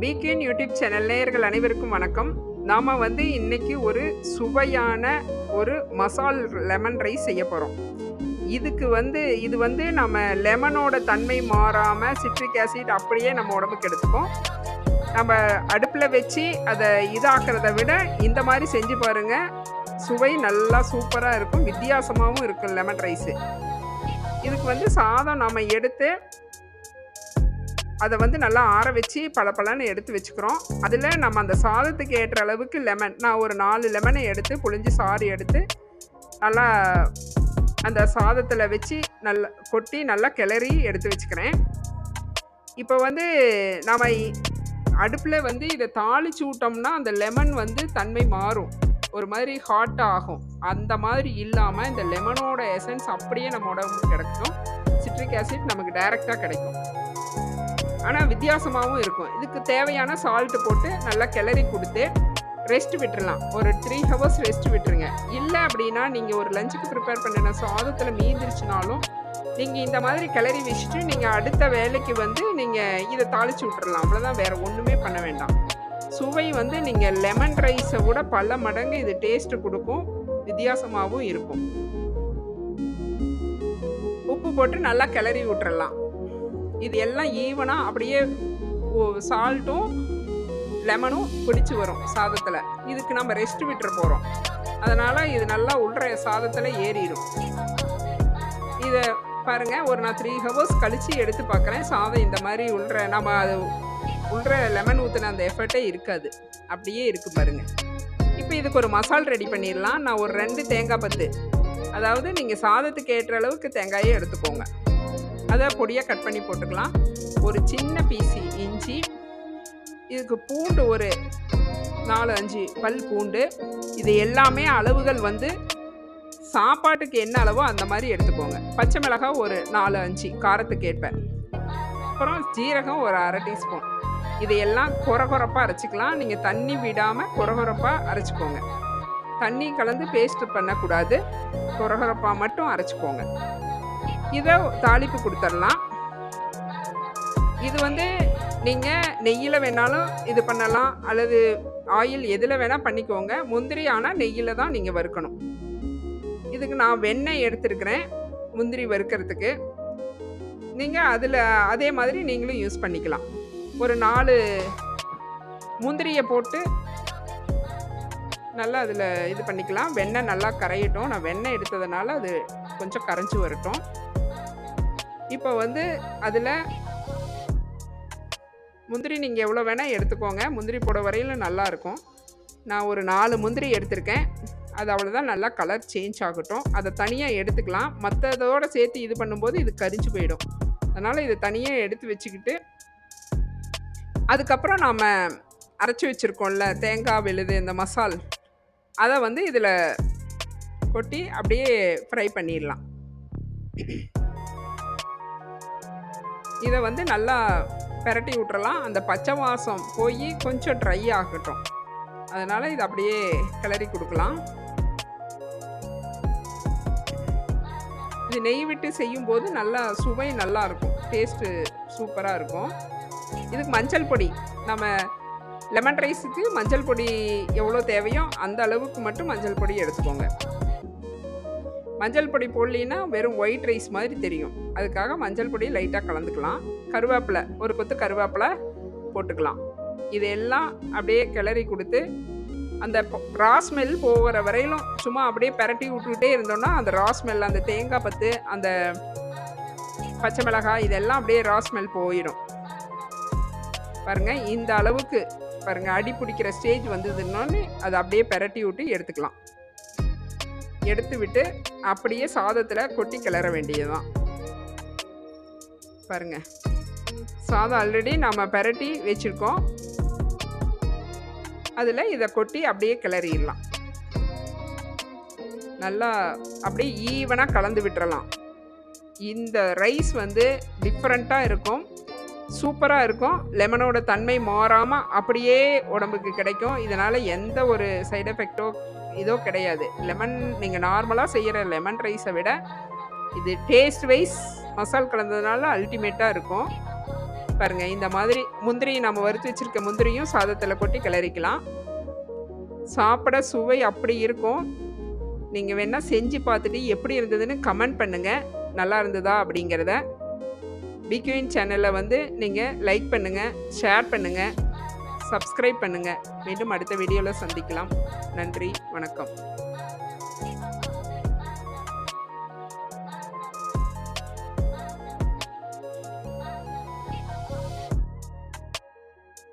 Began YouTube channel நேயர்கள் அனைவருக்கும் வணக்கம். நாம் வந்து இன்னைக்கு ஒரு சுவையான ஒரு மசால் லெமன் ரைஸ் செய்ய போகிறோம் இதுக்கு வந்து இது வந்து நம்ம லெமனோட தன்மை மாறாமல் சிட்ரிக் ஆசிட் அப்படியே நம்ம உடம்புக்கு எடுத்துக்கும் நம்ம அடுப்பில் வச்சு அதை இதாக்குறத விட இந்த மாதிரி செஞ்சு பாருங்கள் சுவை நல்லா சூப்பராக இருக்கும். வித்தியாசமாகவும் இருக்கும் லெமன் ரைஸு இதுக்கு வந்து சாதம் நம்ம எடுத்து அதை வந்து நல்லா ஆற வச்சு பளபளன்னு எடுத்து வச்சுக்கிறோம். அதில் நம்ம அந்த சாதத்துக்கு ஏற்ற அளவுக்கு லெமன் நான் ஒரு நாலு லெமனை எடுத்து புளிஞ்சு சாறு எடுத்து நல்லா அந்த சாதத்தில் வச்சு நல்லா கொட்டி நல்லா கிளறி எடுத்து வச்சுக்கிறேன். இப்போ வந்து நாம் அடுப்பில் வந்து இதை தாளிச்சு விட்டோம்னா அந்த லெமன் வந்து தன்மை மாறும். ஒரு மாதிரி ஹாட் ஆகும். அந்த மாதிரி இல்லாமல் இந்த லெமனோட எசன்ஸ் அப்படியே நம்ம உடம்புக்கு கிடைக்கும். சிட்ரிக் ஆசிட் நமக்கு டைரெக்டாக கிடைக்கும். ஆனால் வித்தியாசமாகவும் இருக்கும். இதுக்கு தேவையான சால்ட்டு போட்டு நல்லா கிளறி கொடுத்து ரெஸ்ட் விட்டுறலாம். ஒரு த்ரீ ஹவர்ஸ் ரெஸ்ட் விட்டுருங்க. இல்லை அப்படின்னா நீங்கள் ஒரு லஞ்சுக்கு ப்ரிப்பேர் பண்ணின சாதத்தில் மீந்திருச்சுனாலும் நீங்கள் இந்த மாதிரி கிளறி வச்சுட்டு நீங்கள் அடுத்த வேலைக்கு வந்து நீங்கள் இதை தாளிச்சு விட்டுறலாம். அவ்வளோதான் வேறு ஒன்றுமே பண்ண வேண்டாம். சுவை வந்து நீங்கள் லெமன் ரைஸை விட பல மடங்கு இது டேஸ்ட்டு கொடுக்கும். வித்தியாசமாகவும் இருக்கும். உப்பு போட்டு நல்லா கிளறி விட்டுறலாம். இது எல்லாம் ஈவனாக அப்படியே சால்ட்டும் லெமனும் பிடிச்சி வரும் சாதத்தில். இதுக்கு நம்ம ரெஸ்ட் விட்டுற போகிறோம் அதனால் இது நல்லா உள்ற சாதத்தில் ஏறிடும். இதை பாருங்கள் ஒரு நான் த்ரீ ஹவர்ஸ் கழித்து எடுத்து பார்க்குறேன் சாதம் இந்த மாதிரி உள்ற நம்ம அது உள்ற லெமன் ஊற்றின அந்த எஃபர்ட்டே இருக்காது. அப்படியே இருக்குது பாருங்கள் இப்போ இதுக்கு ஒரு மசால் ரெடி பண்ணிடலாம். நான் ஒரு ரெண்டு தேங்காய் பத்து அதாவது நீங்கள் சாதத்துக்கு ஏற்ற அளவுக்கு தேங்காயே எடுத்துக்கோங்க. அதை பொடியாக கட் பண்ணி போட்டுக்கலாம். ஒரு சின்ன பீசி இஞ்சி இதுக்கு பூண்டு ஒரு நாலு அஞ்சு பல் பூண்டு. இது எல்லாமே அளவுகள் வந்து சாப்பாட்டுக்கு என்ன அளவோ அந்த மாதிரி எடுத்துக்கோங்க. பச்சை மிளகாய் ஒரு நாலு அஞ்சு காரத்துக்கு ஏற்ப. அப்புறம் ஜீரகம் ஒரு அரை டீஸ்பூன். இதையெல்லாம் குறகுறப்பாக அரைச்சிக்கலாம். நீங்கள் தண்ணி விடாமல் குறகுறப்பாக அரைச்சிக்கோங்க. தண்ணி கலந்து பேஸ்ட் பண்ணக்கூடாது. குறகுறப்பாக மட்டும் அரைச்சிக்கோங்க. இதை தாளிப்பு கொடுத்துடலாம் இது வந்து நீங்கள் நெய்யில் வேணாலும் இது பண்ணலாம். அல்லது ஆயில் எதில் வேணால் பண்ணிக்கோங்க. முந்திரி ஆனால் நெய்யில் தான் நீங்கள் வறுக்கணும். இதுக்கு நான் வெண்ணெய் எடுத்துருக்கிறேன் முந்திரி வறுக்கிறதுக்கு. நீங்கள் அதில் அதே மாதிரி நீங்களும் யூஸ் பண்ணிக்கலாம். ஒரு நாலு முந்திரியை போட்டு நல்லா அதில் இது பண்ணிக்கலாம். வெண்ணெய் நல்லா கரையட்டும். நான் வெண்ணெய் எடுத்ததுனால அது கொஞ்சம் கரைஞ்சி வரட்டும். இப்போ வந்து அதில் முந்திரி நீங்கள் எவ்வளோ வேணால் எடுத்துக்கோங்க. முந்திரி போட வரையிலும் நல்லாயிருக்கும் நான் ஒரு நாலு முந்திரி எடுத்திருக்கேன். அது அவ்வளோதான் நல்லா கலர் சேஞ்ச் ஆகட்டும். அதை தனியாக எடுத்துக்கலாம். மற்றதோடு சேர்த்து இது பண்ணும்போது இது கரிஞ்சு போயிடும். அதனால் இதை தனியாக எடுத்து வச்சுக்கிட்டு அதுக்கப்புறம் நாம் அரைச்சி வச்சுருக்கோம்ல தேங்காய் விழுது இந்த மசால். அதை வந்து இதில் கொட்டி அப்படியே ஃப்ரை பண்ணிடலாம். இதை வந்து நல்லா பெரட்டி விட்றலாம் அந்த பச்சை வாசம் போய் கொஞ்சம் ட்ரை ஆகட்டும். அதனால் இதை அப்படியே கிளறி கொடுக்கலாம். இது நெய் விட்டு செய்யும்போது நல்லா சுவை நல்லா இருக்கும். டேஸ்ட்டு சூப்பராக இருக்கும். இதுக்கு மஞ்சள் பொடி. நம்ம லெமன் ரைஸுக்கு மஞ்சள் பொடி எவ்வளோ தேவையோ அந்த அளவுக்கு மட்டும் மஞ்சள் பொடி எடுத்துக்கோங்க. மஞ்சள் பொடி போடலின்னா வெறும் ஒயிட் ரைஸ் மாதிரி தெரியும். அதுக்காக மஞ்சள் பொடி லைட்டாக கலந்துக்கலாம். கருவேப்பிலை ஒரு கொத்து கருவேப்பிலை போட்டுக்கலாம். இதெல்லாம் அப்படியே கிளறி கொடுத்து அந்த ரா ஸ்மெல் போகிற வரையிலும் சும்மா அப்படியே பெரட்டி விட்டுக்கிட்டே இருந்தோம்னா அந்த ரா ஸ்மெல் அந்த தேங்காய் பத்து அந்த பச்சை மிளகாய் இதெல்லாம் அப்படியே ரா ஸ்மெல் போயிடும். பாருங்கள் இந்த அளவுக்கு பாருங்கள் அடி பிடிக்கிற ஸ்டேஜ் வந்ததுன்னொன்னே அதை அப்படியே பெரட்டி விட்டு எடுத்துக்கலாம். எடுத்துவிட்டு அப்படியே சாதத்தில் கொட்டி கிளற வேண்டியதுதான். பாருங்க. சாதம் ஆல்ரெடி நம்ம பெரட்டி வச்சுருக்கோம். அதில் இதை கொட்டி அப்படியே கிளறிடலாம். நல்லா அப்படியே ஈவனாக கலந்து விட்டுறலாம். இந்த ரைஸ் வந்து டிஃப்ரெண்ட்டாக இருக்கும். சூப்பராக இருக்கும். லெமனோட தன்மை மாறாமல் அப்படியே உடம்புக்கு கிடைக்கும். இதனால் எந்த ஒரு சைடு எஃபெக்டோ இதோ கிடையாது. லெமன் நீங்கள் நார்மலாக செய்கிற லெமன் ரைஸை விட இது டேஸ்ட் வைஸ் மசால் கலந்ததுனால அல்டிமேட்டாக இருக்கும். பாருங்கள் இந்த மாதிரி முந்திரி நம்ம வறுத்து வச்சுருக்க முந்திரியும் சாதத்தில் கொட்டி கிளறிக்கலாம். சாப்பிட சுவை அப்படி இருக்கும். நீங்கள் வேணால் செஞ்சு பார்த்துட்டு எப்படி இருந்ததுன்னு கமெண்ட் பண்ணுங்கள் நல்லா இருந்ததா அப்படிங்கிறத. பிக்யூன் சேனலை வந்து நீங்கள் லைக் பண்ணுங்கள் ஷேர் பண்ணுங்கள் சப்ஸ்கிரைப் பண்ணுங்கள் மீண்டும் அடுத்த வீடியோவில் சந்திக்கலாம். நன்றி வணக்கம்.